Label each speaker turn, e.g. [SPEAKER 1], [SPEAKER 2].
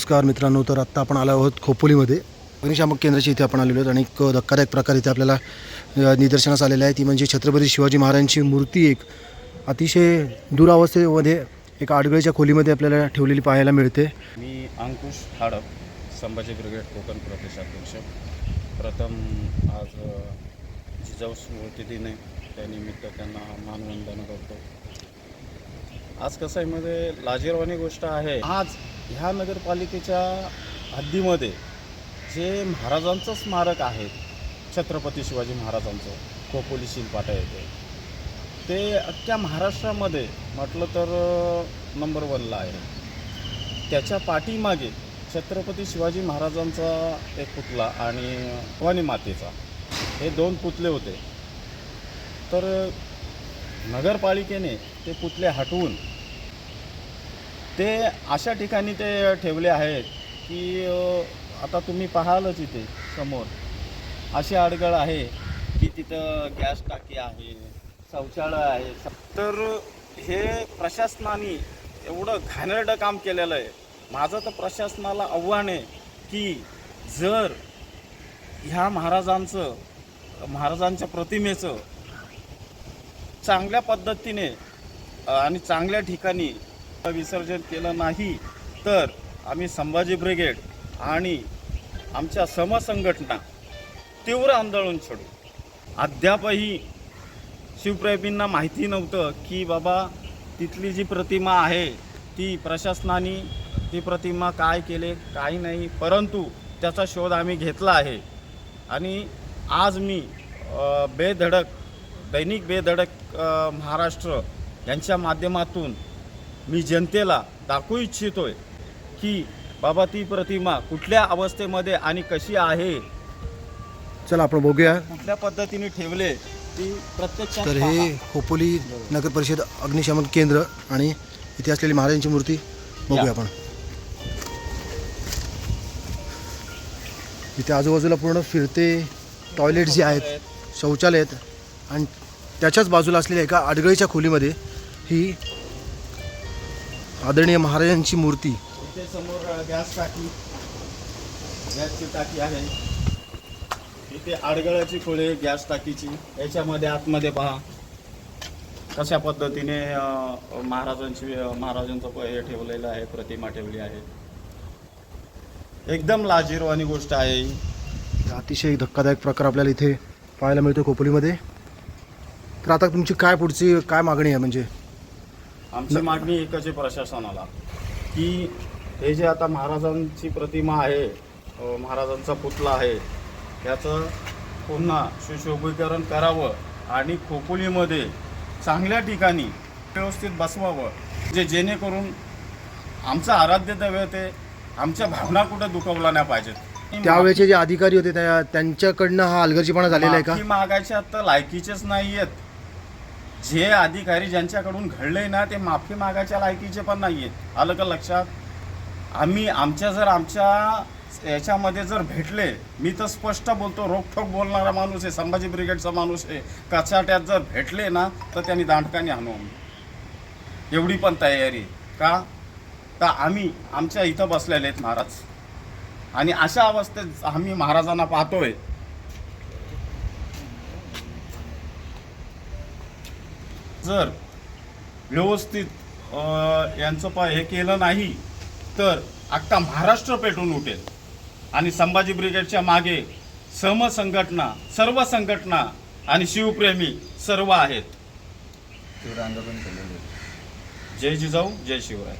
[SPEAKER 1] नमस्कार मित्रांनो तर आत्ता आपण आलो आहोत खोपोलीमध्ये. अग्निशामक केंद्राची इथे आपण आलेलो आहोत आणि एक धक्कादायक प्रकार इथे आपल्याला निदर्शनास आलेला आहे. ती म्हणजे छत्रपती शिवाजी महाराजांची मूर्ती एक अतिशय दुरावस्थेमध्ये एका आडगळीच्या खोलीमध्ये आपल्याला ठेवलेली पाहायला मिळते.
[SPEAKER 2] मी अंकुश हाडप संभाजी ब्रिगेड कोकण प्रदेशाध्यक्ष प्रथम आज अ, जिजाऊ स्मृती दिन आहे त्यानिमित्त त्यांना मानवंदन करतो. आज कसं आहे मध्ये लाजीरवाणी गोष्ट आहे. आज ह्या नगरपालिकेच्या हद्दीमध्ये जे महाराजांचं स्मारक आहे छत्रपती शिवाजी महाराजांचं खोपोली शिलपाटा येथे ते अख्ख्या महाराष्ट्रामध्ये म्हटलं तर नंबर वनला आहे. त्याच्या पाठीमागे छत्रपती शिवाजी महाराजांचा एक पुतला आणि भवानी मातेचा हे दोन पुतले होते. तर नगरपालिकेने ते पुतळे हटवून ते अशा ठिकाणी ते ठेवले आहेत की आता तुम्ही पाहालच इथे समोर. अशी अडगळ आहे की तिथं गॅस टाकी आहे शौचालय आहे. तर हे प्रशासनाने एवढं घाणेरडं काम केलेलं आहे. माझं तर प्रशासनाला आव्हान आहे की जर ह्या महाराजांचं महाराजांच्या प्रतिमेचं चांगल्या पद्धतीने आणि चांगल्या ठिकाणी विसर्जन केलं नाही तर आम्ही संभाजी ब्रिगेड आणि आमच्या समसंघटना तीव्र आंदोलन छेडू अद्यापही शिवप्रेमींना माहिती नव्हतं की बाबा तिथली जी प्रतिमा आहे ती प्रशासनाने ती प्रतिमा काय केले काय नाही परंतु त्याचा शोध आम्ही घेतला आहे. आणि आज मी बेधडक दैनिक बेधडक महाराष्ट्र यांच्या माध्यमातून मी जनतेला दाखवू इच्छितोय की बाबा ती प्रतिमा कुठल्या अवस्थेमध्ये आणि कशी आहे?
[SPEAKER 1] चला आपण बघूया.
[SPEAKER 2] कुठल्या पद्धतीने ठेवले ती प्रत्यक्षात
[SPEAKER 1] तर हे
[SPEAKER 2] पहा.
[SPEAKER 1] खोपोली नगर परिषद अग्निशमन केंद्र आणि इथे असलेली महाराजांची मूर्ती. बघूया
[SPEAKER 2] या.
[SPEAKER 1] आपण. इथे आजूबाजूला पूर्ण फिरते टॉयलेट जे आहेत. शौचालय आहेत. आणि त्याच्याच बाजूला असलेल्या एका आडगळीच्या खोलीमध्ये ही आदरणीय महाराजांची मूर्ती.
[SPEAKER 2] इथे समोर गॅस टाकी. गॅसची टाकी आहे. इथे आडगळाची खोळे गॅस टाकीची. याच्यामध्ये आतमध्ये पहा. कशा पद्धतीने महाराजांची महाराजांचं हे ठेवलेलं आहे प्रतिमा ठेवली आहे. एकदम लाजीरवाणी गोष्ट आहे ही.
[SPEAKER 1] अतिशय धक्कादायक प्रकार आपल्याला इथे पाहायला मिळतो खोपोलीमध्ये. तर आता तुमची काय पुढची काय मागणी आहे म्हणजे?
[SPEAKER 2] आमची मागणी एकच आहे प्रशासनाला की हे जे आता महाराजांची प्रतिमा आहे महाराजांचा पुतळा आहे त्याचं पुन्हा सुशोभीकरण करावं आणि खोपोलीमध्ये चांगल्या ठिकाणी व्यवस्थित बसवावं. जे जेणेकरून आमचं आराध्य दैवत आहे आमच्या भावना कुठं दुखवल्या नाही पाहिजेत.
[SPEAKER 1] त्यावेळेचे जे अधिकारी होते त्या त्यांच्याकडनं हा अलगर्जीपणा झालेला आहे का?
[SPEAKER 2] मागायच्या तर लायकीचेच नाही आहेत जे अधिकारी ज्यांच्याकडून घडले ना ते माफी मागायच्या लायकीचे पण नाही आहेत आलं का लक्षात? आम्ही आमच्या जर आमच्या याच्यामध्ये जर भेटले मी तर स्पष्ट बोलतो रोखोक बोलणारा माणूस आहे संभाजी ब्रिगेडचा माणूस आहे. कचाट्यात जर भेटले ना तर त्यांनी दांडकाने आणू एवढी पण तयारी. का? तर आम्ही आमच्या इथं बसलेले आहेत महाराज. आणि अशा अवस्थेत आम्ही महाराजांना पाहतोय. जर व्यवस्थित यांचं पा हे केलं नाही तर अख्खा महाराष्ट्र पेटून उठेल. आणि संभाजी ब्रिगेडच्या मागे सम संघटना सर्व संघटना आणि शिवप्रेमी सर्व आहेत. जय जिजाऊ जय शिवराय.